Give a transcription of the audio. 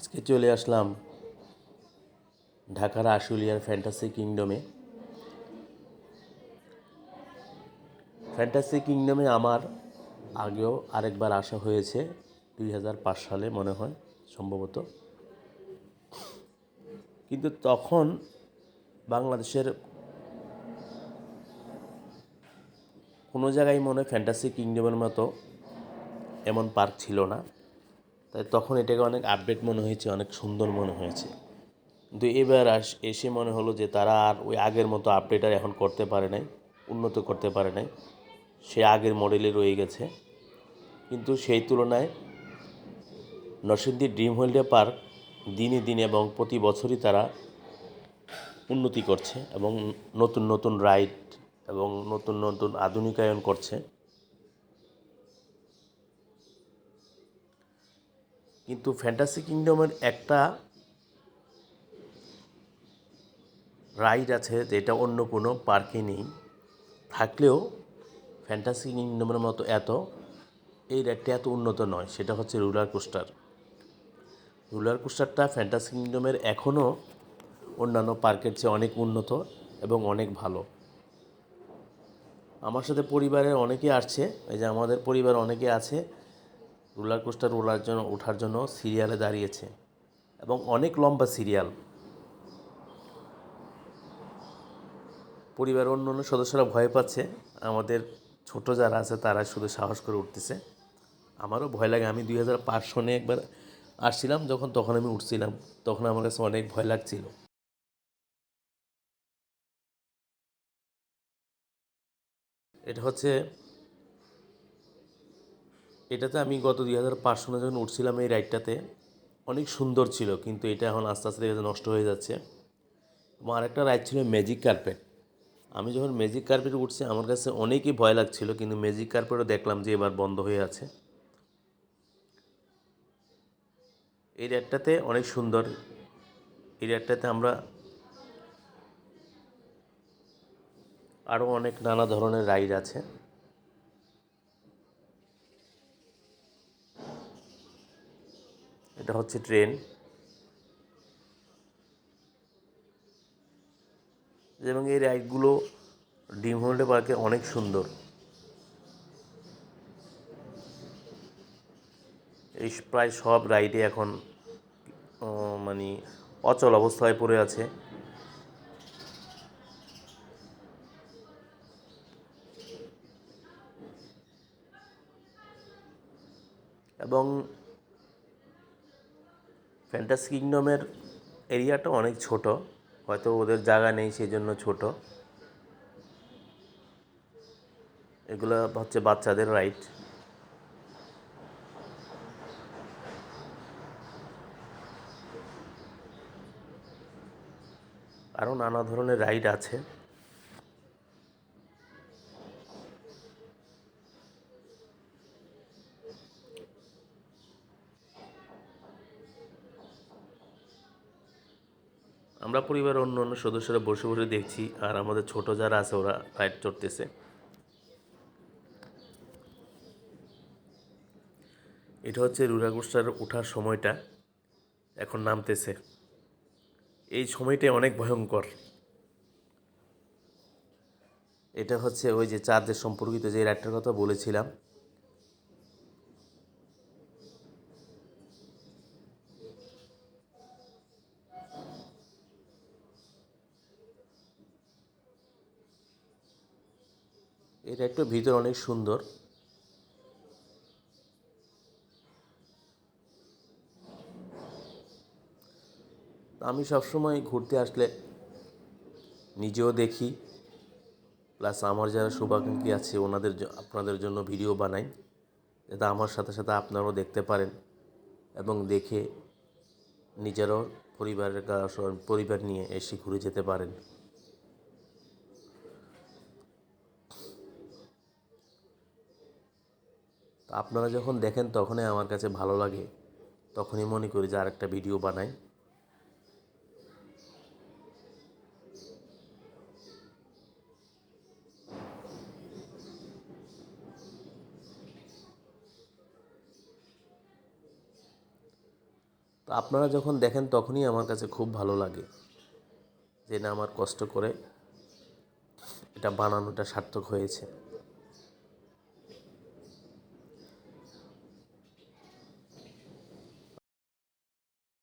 আজকে চলে আসলাম ঢাকার আশুলিয়ার ফ্যান্টাসি কিংডমে। ফ্যান্টাসি কিংডমে আমার আগেও আরেকবার আসা হয়েছে, দুই হাজার পাঁচ সালে মনে হয়, সম্ভবত। কিন্তু তখন বাংলাদেশের কোনো জায়গায় মনে ফ্যান্টাসি কিংডমের মতো এমন পার্ক ছিল না। তাই তখন এটাকে অনেক আপডেট মনে হয়েছে, অনেক সুন্দর মনে হয়েছে। কিন্তু এবার আস, এসে মনে হলো যে তারা আর ওই আগের মতো আপডেট আর এখন করতে পারে নাই, উন্নত করতে পারে নাই। সে আগের মডেলে রয়ে গেছে। কিন্তু সেই তুলনায় নরসিংদী ড্রিম হোল্ডে পার্ক দিনে দিনে এবং প্রতি বছরই তারা উন্নতি করছে এবং নতুন নতুন রাইড এবং নতুন নতুন আধুনিকায়ন করছে। কিন্তু ফ্যান্টাসি কিংডমের একটা রাইড আছে যেটা অন্য কোনো পার্কে নেই। থাকলেও ফ্যান্টাসি কিংডমের মতো এত, এই রাইডটা এত উন্নত নয়, সেটা হচ্ছে রুলার কোস্টার রুলার কোস্টারটা ফ্যান্টাসি কিংডমের এখনও অন্যান্য পার্কের চেয়ে অনেক উন্নত এবং অনেক ভালো। আমার সাথে পরিবারের অনেকে আসছে, এই যে আমাদের পরিবার অনেকে আছে রোলার কোস্টার ওঠার জন্য ওঠার জন্য সিরিয়ালে দাঁড়িয়েছে। এবং অনেক লম্বা সিরিয়াল। পরিবারের অন্য অন্য সদস্যরা ভয় পাচ্ছে। আমাদের ছোট যারা আছে, তারা শুধু সাহস করে উঠতেছে। আমারও ভয় লাগে। আমি দুই হাজার পাঁচ সনে একবার আসছিলাম, যখন তখন আমি উঠছিলাম। তখন আমার কাছে অনেক ভয় লাগছিল। এটা হচ্ছে এটাতে আমি গত দুই হাজার পাঁচ সনে যখন উঠছিলাম এই রাইডটাতে অনেক সুন্দর ছিল, কিন্তু এটা এখন আস্তে আস্তে দেখে নষ্ট হয়ে যাচ্ছে। এবং আরেকটা রাইড ছিল ম্যাজিক কার্পেট আমি যখন ম্যাজিক কার্পেটে উঠছি, আমার কাছে অনেকই ভয় লাগছিল, কিন্তু ম্যাজিক কার্পেটও দেখলাম যে এবার বন্ধ হয়ে আছে। এই রাইডটাতে অনেক সুন্দর। এই রাইডটাতে আমরা আরও অনেক নানা ধরনের রাইড আছে। এটা হচ্ছে ট্রেন। এবং এই রাইডগুলো ডিম হোল্ডে পার্কে অনেক সুন্দর। এই প্রায় সব রাইডে এখন মানে অচল অবস্থায় পড়ে আছে। এবং ফ্যান্টাসি কিংডমের এরিয়াটা অনেক ছোট, হয়তো ওদের জায়গা নেই সেই জন্য ছোট। এগুলো হচ্ছে বাচ্চাদের রাইড আরও নানা ধরনের রাইড আছে। আমরা পরিবারের অন্য অন্য সদস্যরা বসে বসে দেখছি আর আমাদের ছোট যারা আছে ওরা রাইড চড়তেছে এটা হচ্ছে রুরাগুস্টার ওঠার সময়টা, এখন নামতেছে। এই সময়টাই অনেক ভয়ঙ্কর। এটা হচ্ছে ওই যে চাঁদের সম্পর্কিত যে রাইডটার কথা বলেছিলাম এই একটু ভিতর অনেক সুন্দর। আমি সবসময় ঘুরতে আসলে নিজেও দেখি, প্লাস আমার যারা শুভাকাঙ্ক্ষী আছে, ওনাদের আপনাদের জন্য ভিডিও বানাই, যাতে আমার সাথে সাথে আপনারাও দেখতে পারেন এবং দেখে নিজেরও পরিবারের পরিবার নিয়ে এসে ঘুরে যেতে পারেন। তো আপনারা যখন দেখেন তখনই আমার কাছে ভালো লাগে, তখনই মনে করি যে আরেকটা ভিডিও বানাই। তো তো আপনারা যখন দেখেন তখনই আমার কাছে খুব ভালো লাগে যে না, আমার কষ্ট করে এটা বানানোটা সার্থক হয়েছে।